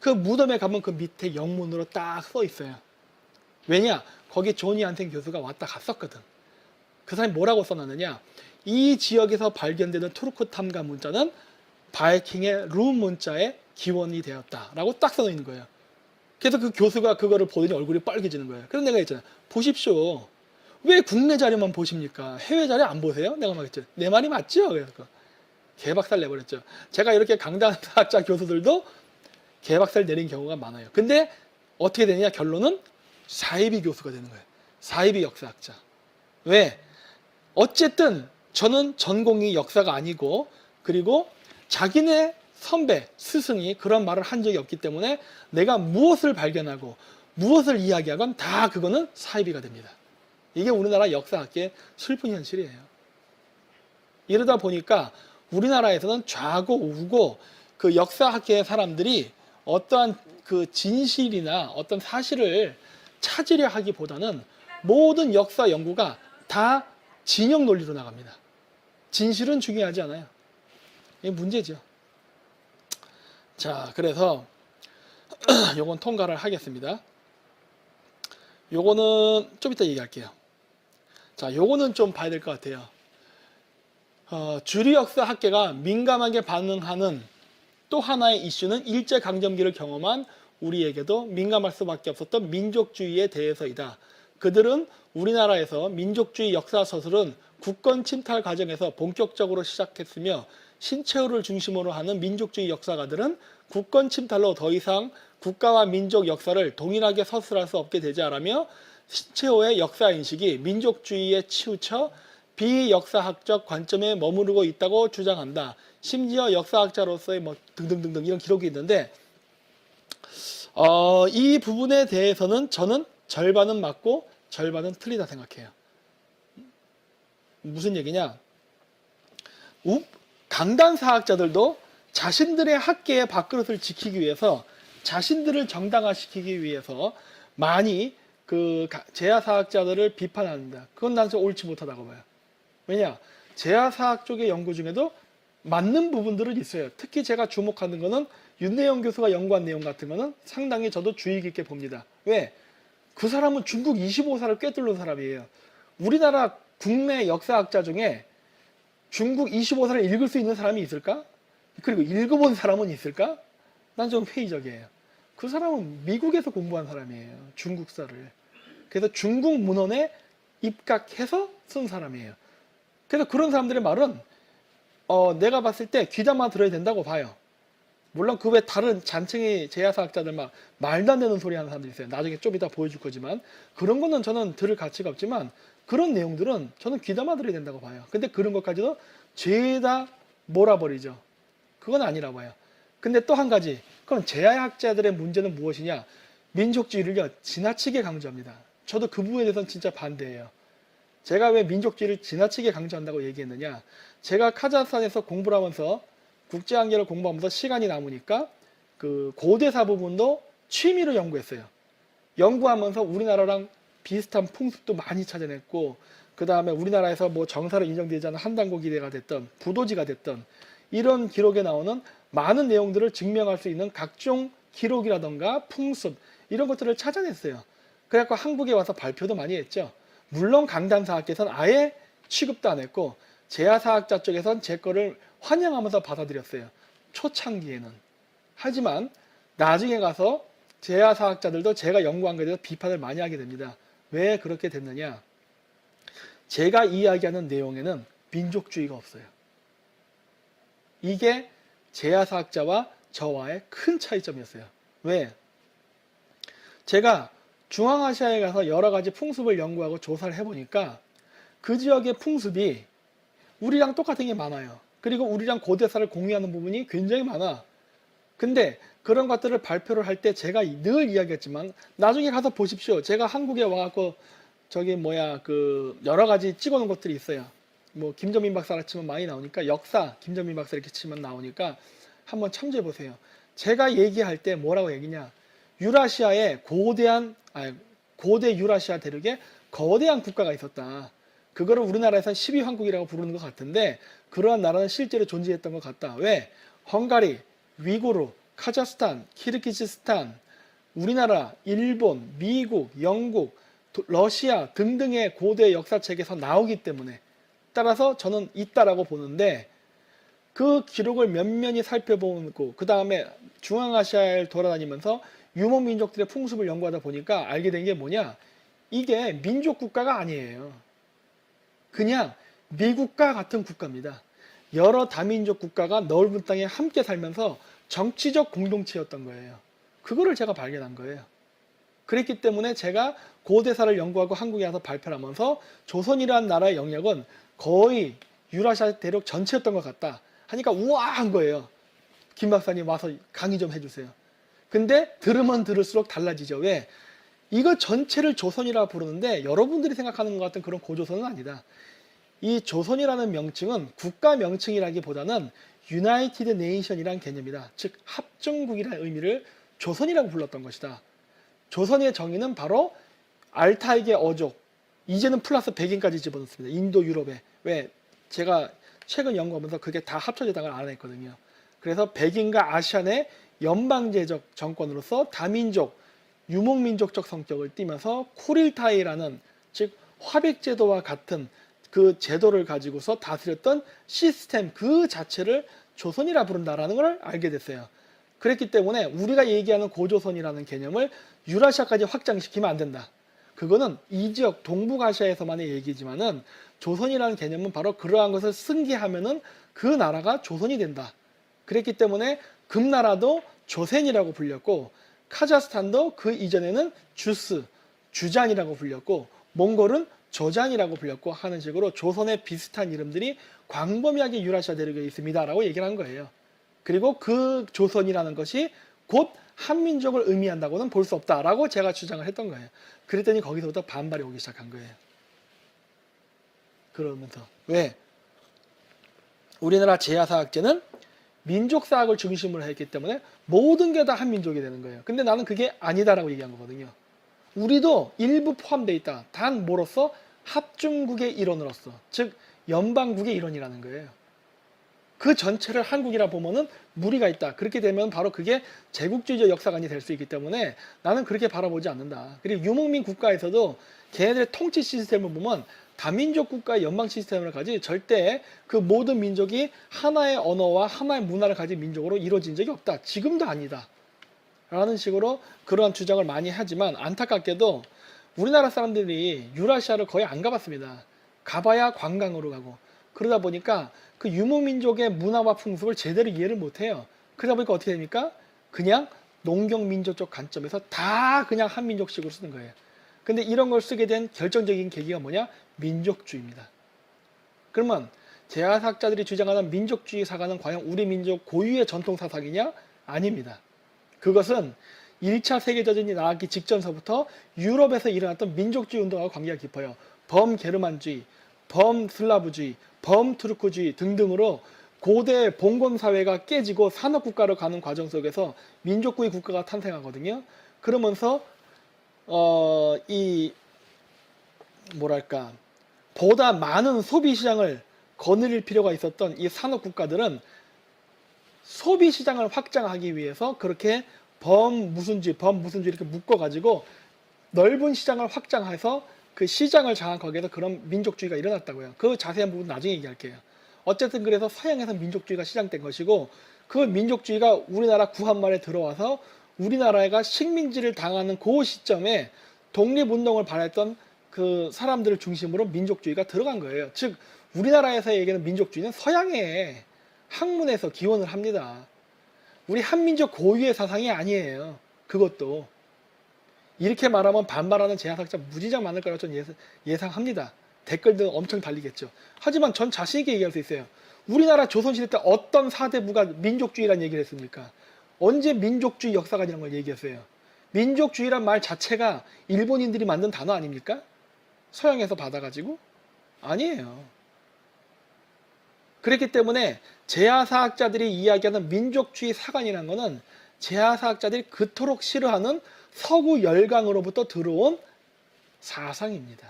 그 무덤에 가면 그 밑에 영문으로 딱 써 있어요. 왜냐? 거기 조니 한생 교수가 왔다 갔었거든. 그 사람이 뭐라고 써놨느냐? 이 지역에서 발견되는 투르크 탐가 문자는 바이킹의 룸 문자의 기원이 되었다라고 딱 써놓은 거예요. 그래서 그 교수가 그거를 보더니 얼굴이 빨개지는 거예요. 그래서 내가 했잖아. 보십시오. 왜 국내 자료만 보십니까? 해외 자료 안 보세요? 내가 말했죠. 내 말이 맞죠? 그래서 개박살 내버렸죠. 제가 이렇게 강단사학자 교수들도 개박살 내린 경우가 많아요. 근데 어떻게 되느냐? 결론은 사이비 교수가 되는 거예요. 사이비 역사학자. 왜? 어쨌든 저는 전공이 역사가 아니고 그리고 자기네 선배, 스승이 그런 말을 한 적이 없기 때문에 내가 무엇을 발견하고 무엇을 이야기하건 다 그거는 사이비가 됩니다. 이게 우리나라 역사학계의 슬픈 현실이에요. 이러다 보니까 우리나라에서는 좌고 우고 그 역사학계의 사람들이 어떠한 그 진실이나 어떤 사실을 찾으려 하기보다는 모든 역사 연구가 다 진영 논리로 나갑니다. 진실은 중요하지 않아요. 이게 문제죠. 자, 그래서 요건 통과를 하겠습니다. 요거는 좀 이따 얘기할게요. 자, 요거는 좀 봐야 될 것 같아요. 어, 주류 역사 학계가 민감하게 반응하는 또 하나의 이슈는 일제 강점기를 경험한 우리에게도 민감할 수밖에 없었던 민족주의에 대해서이다. 그들은 우리나라에서 민족주의 역사 서술은 국권 침탈 과정에서 본격적으로 시작했으며 신채호를 중심으로 하는 민족주의 역사가들은 국권 침탈로 더 이상 국가와 민족 역사를 동일하게 서술할 수 없게 않으며 신채호의 역사 인식이 민족주의에 치우쳐 비역사학적 관점에 머무르고 있다고 주장한다. 심지어 역사학자로서의 뭐 등등등등 이런 기록이 있는데 어, 이 부분에 대해서는 저는 절반은 맞고 절반은 틀리다 생각해요. 무슨 얘기냐? 우- 강단 사학자들도 자신들의 학계의 밥그릇을 지키기 위해서 자신들을 정당화시키기 위해서 많이 그 가- 제야 사학자들을 비판합니다. 그건 난 좀 옳지 못하다고 봐요. 왜냐? 제야사학 쪽의 연구 중에도 맞는 부분들은 있어요. 특히 제가 주목하는 거는 윤내영 교수가 연구한 내용 같은 거는 상당히 저도 주의 깊게 봅니다. 왜? 그 사람은 중국 25사를 꿰뚫는 사람이에요. 우리나라 국내 역사학자 중에 중국 25사를 읽을 수 있는 사람이 있을까? 그리고 읽어본 사람은 있을까? 난 좀 회의적이에요. 그 사람은 미국에서 공부한 사람이에요. 중국사를. 그래서 중국 문헌에 입각해서 쓴 사람이에요. 그래서 그런 사람들의 말은 어, 내가 봤을 때 귀담아 들어야 된다고 봐요. 물론 그 외 다른 잔챙이 제야사학자들 막 말도 안 되는 소리 하는 사람들이 있어요. 나중에 좀 이따 보여줄 거지만 그런 거는 저는 들을 가치가 없지만 그런 내용들은 저는 귀담아 들어야 된다고 봐요. 근데 그런 것까지도 죄다 몰아버리죠. 그건 아니라 봐요. 근데 또 한 가지 그럼 제야학자들의 문제는 무엇이냐? 민족주의를요 지나치게 강조합니다. 저도 그 부분에 대해서는 진짜 반대예요. 제가 왜 민족주의를 지나치게 강조한다고 얘기했느냐? 제가 카자흐스탄에서 공부를 하면서 국제관계를 공부하면서 시간이 남으니까 그 고대사 부분도 취미로 연구했어요. 연구하면서 우리나라랑 비슷한 풍습도 많이 찾아냈고 그 다음에 우리나라에서 뭐 정사로 인정되지 않은 한단고 기대가 됐던 부도지가 됐던 이런 기록에 나오는 많은 내용들을 증명할 수 있는 각종 기록이라던가 풍습 이런 것들을 찾아냈어요. 그래갖고 한국에 와서 발표도 많이 했죠. 물론 강단사학께서는 아예 취급도 안 했고 제야사학자 쪽에선 제 거를 환영하면서 받아들였어요. 초창기에는. 하지만 나중에 가서 제야사학자들도 제가 연구한 것에 대해서 비판을 많이 하게 됩니다. 왜 그렇게 됐느냐? 제가 이야기하는 내용에는 민족주의가 없어요. 이게 제야사학자와 저와의 큰 차이점이었어요. 왜? 제가 중앙아시아에 가서 여러 가지 풍습을 연구하고 조사를 해보니까 그 지역의 풍습이 우리랑 똑같은 게 많아요. 그리고 우리랑 고대사를 공유하는 부분이 굉장히 많아. 근데 그런 것들을 발표를 할 때 제가 늘 이야기했지만 나중에 가서 보십시오. 제가 한국에 와갖고 저기 뭐야 그 여러 가지 찍어놓은 것들이 있어요. 뭐 김정민 박사라 치면 많이 나오니까 역사 김정민 박사 이렇게 치면 나오니까 한번 참조해 보세요. 제가 얘기할 때 뭐라고 얘기냐? 유라시아에 고대한 아니, 고대 유라시아 대륙에 거대한 국가가 있었다. 그거를 우리나라에서 12황국이라고 부르는 것 같은데 그러한 나라는 실제로 존재했던 것 같다. 왜? 헝가리, 위고르, 카자흐스탄, 키르기즈스탄, 우리나라, 일본, 미국, 영국, 도- 러시아 등등의 고대 역사책에서 나오기 때문에 따라서 저는 있다라고 보는데 그 기록을 면면히 살펴보고 그 다음에 중앙아시아를 돌아다니면서 유목 민족들의 풍습을 연구하다 보니까 알게 된 게 뭐냐 이게 민족 국가가 아니에요. 그냥 미국과 같은 국가입니다. 여러 다민족 국가가 넓은 땅에 함께 살면서 정치적 공동체였던 거예요. 그거를 제가 발견한 거예요. 그랬기 때문에 제가 고대사를 연구하고 한국에 와서 발표를 하면서 조선이라는 나라의 영역은 거의 유라시아 대륙 전체였던 것 같다. 하니까 우아한 거예요. 김 박사님 와서 강의 좀 해주세요. 근데 들으면 들을수록 달라지죠. 왜? 이거 전체를 조선이라 부르는데 여러분들이 생각하는 것 같은 그런 고조선은 아니다. 이 조선이라는 명칭은 국가 명칭이라기보다는 유나이티드 네이션이라는 개념이다. 즉 합중국이라는 의미를 조선이라고 불렀던 것이다. 조선의 정의는 바로 알타이계 어족, 이제는 플러스 백인까지 집어넣습니다. 인도 유럽에. 왜? 제가 최근 연구하면서 그게 다 합쳐지다가 알아냈거든요. 그래서 백인과 아시안의 연방제적 정권으로서 다민족, 유목민족적 성격을 띠면서 쿠릴타이라는 즉 화백제도와 같은 그 제도를 가지고서 다스렸던 시스템 그 자체를 조선이라 부른다라는 걸 알게 됐어요. 그랬기 때문에 우리가 얘기하는 고조선이라는 개념을 유라시아까지 확장시키면 안 된다. 그거는 이 지역 동북아시아에서만의 얘기지만은 조선이라는 개념은 바로 그러한 것을 승계하면은 그 나라가 조선이 된다. 그랬기 때문에 금나라도 조센이라고 불렸고 카자흐스탄도 그 이전에는 주스, 주잔이라고 불렸고 몽골은 조잔이라고 불렸고 하는 식으로 조선의 비슷한 이름들이 광범위하게 유라시아 대륙에 있습니다라고 얘기를 한 거예요. 그리고 그 조선이라는 것이 곧 한민족을 의미한다고는 볼 수 없다라고 제가 주장을 했던 거예요. 그랬더니 거기서부터 반발이 오기 시작한 거예요. 그러면서 왜? 우리나라 제야사학제는 민족 사학을 중심으로 했기 때문에 모든 게 다 한민족이 되는 거예요. 근데 나는 그게 아니다라고 얘기한 거거든요. 우리도 일부 포함되어 있다. 단 뭐로서 합중국의 일원으로서 즉 연방국의 일원이라는 거예요. 그 전체를 한국이라 보면은 무리가 있다. 그렇게 되면 바로 그게 제국주의적 역사관이 될 수 있기 때문에 나는 그렇게 바라보지 않는다. 그리고 유목민 국가에서도 걔네들의 통치 시스템을 보면 다민족 국가의 연방 시스템을 가지 절대 그 모든 민족이 하나의 언어와 하나의 문화를 가진 민족으로 이루어진 적이 없다. 지금도 아니다. 라는 식으로 그러한 주장을 많이 하지만 안타깝게도 우리나라 사람들이 유라시아를 거의 안 가봤습니다. 가봐야 관광으로 가고 그러다 보니까 그 유목민족의 문화와 풍습을 제대로 이해를 못해요. 그러다 보니까 어떻게 됩니까? 그냥 농경민족 적 관점에서 다 그냥 한민족식으로 쓰는 거예요. 근데 이런 걸 쓰게 된 결정적인 계기가 뭐냐? 민족주의입니다. 그러면 제야사학자들이 주장하는 민족주의 사관은 과연 우리 민족 고유의 전통 사상이냐? 아닙니다. 그것은 1차 세계대전이 나기 직전서부터 유럽에서 일어났던 민족주의 운동과 관계가 깊어요. 범게르만주의, 범슬라브주의, 범투르크주의 등등으로 고대 봉건 사회가 깨지고 산업 국가로 가는 과정 속에서 민족주의 국가가 탄생하거든요. 그러면서 어, 이 뭐랄까 보다 많은 소비 시장을 거느릴 필요가 있었던 이 산업 국가들은 소비 시장을 확장하기 위해서 그렇게 범 무슨주의, 범 무슨주의 이렇게 묶어 가지고 넓은 시장을 확장해서 그 시장을 장악하기 위해서 그런 민족주의가 일어났다고요. 그 자세한 부분 나중에 얘기할게요. 어쨌든 그래서 서양에서 민족주의가 시작된 것이고 그 민족주의가 우리나라 구한말에 들어와서 우리나라가 식민지를 당하는 그 시점에 독립운동을 발했던 그 사람들을 중심으로 민족주의가 들어간 거예요. 즉 우리나라에서 얘기하는 민족주의는 서양의 학문에서 기원을 합니다. 우리 한민족 고유의 사상이 아니에요. 그것도 이렇게 말하면 반발하는 제약학자 무지장 많을 거라고 저는 예상- 예상합니다. 댓글들 엄청 달리겠죠. 하지만 전 자신 있게 얘기할 수 있어요. 우리나라 조선시대 때 어떤 사대부가 민족주의란 얘기를 했습니까? 언제 민족주의 역사관이라는 걸 얘기했어요? 민족주의란 말 자체가 일본인들이 만든 단어 아닙니까? 서양에서 받아가지고? 아니에요. 그렇기 때문에 제야사학자들이 이야기하는 민족주의 사관이라는 것은 제야사학자들이 그토록 싫어하는 서구 열강으로부터 들어온 사상입니다.